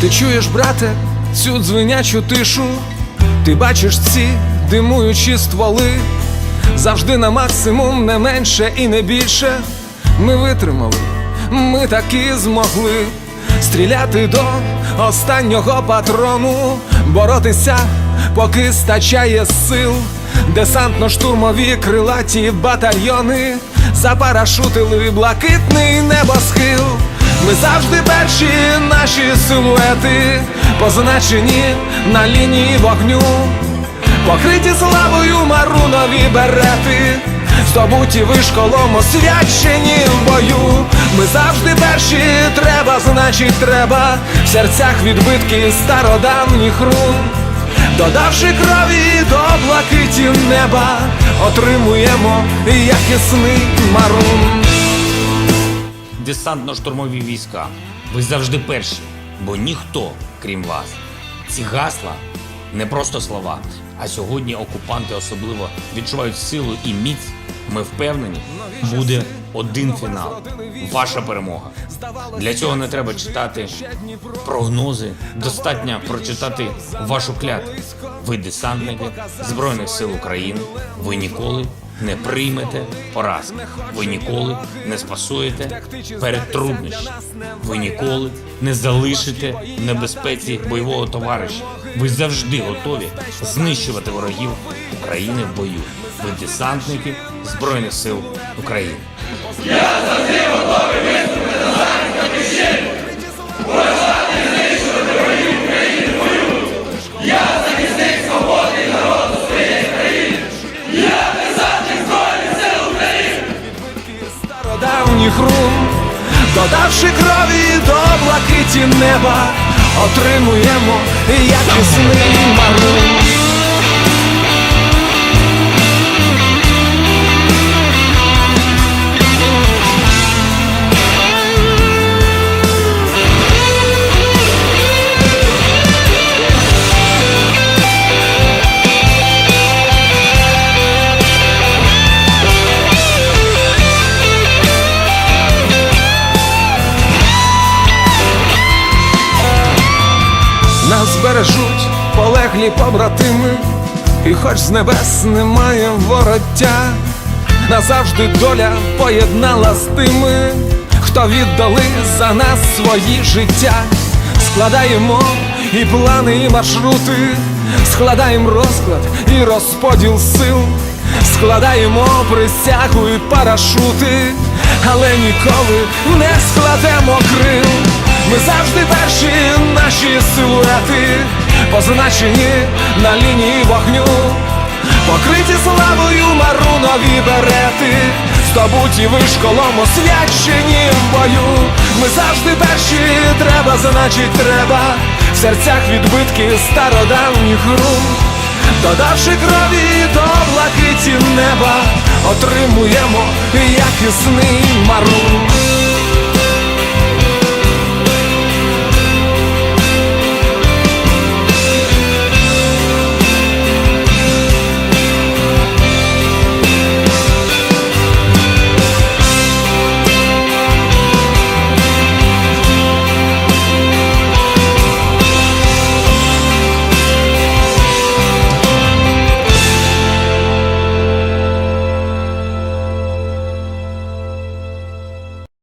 Ти чуєш, брате, цю дзвенячу тишу, ти бачиш ці димуючі стволи, завжди на максимум, не менше і не більше. Ми витримали, ми таки змогли стріляти до останнього патрону, боротися, поки стачає сил. Десантно-штурмові крилаті батальйони запарашутили блакитний небосхил. Ми завжди перші наші силуети позначені на лінії вогню, покриті славою марунові берети, здобуті вишколом освячені в бою. Ми завжди перші, треба, значить, треба в серцях відбитки стародавніх рун. Додавши крові до блакиті неба, отримуємо якісний марун. Десантно-штурмові війська. Ви завжди перші, бо ніхто, крім вас. Ці гасла не просто слова. А сьогодні окупанти особливо відчувають силу і міць. Ми впевнені, буде один фінал. Ваша перемога. Для цього не треба читати прогнози. Достатньо прочитати вашу клятву. Ви десантники Збройних сил України. Ви ніколи не приймете поразки. Ви ніколи не спасуєте перед труднощами. Ви ніколи не залишите в небезпеці бойового товариша. Ви завжди готові знищувати ворогів України в бою. Ви десантники Збройних сил України. Стародавніх рун, додавши крові до блакиті неба, отримуємо якісний марун. Нас полеглі побратими, і хоч з небес немає вороття, назавжди доля поєднала з тими, хто віддали за нас свої життя. Складаємо і плани, і маршрути, складаємо розклад і розподіл сил, складаємо присягу і парашути, але ніколи не складемо крил. Ми завжди перші наші силуети позначені на лінії вогню, покриті славою марунові берети, здобуті вишколом освячені в бою. Ми завжди перші, треба, значить, треба в серцях відбитки стародавніх рун. Додавши крові до блакиті неба, отримуємо якісний марун.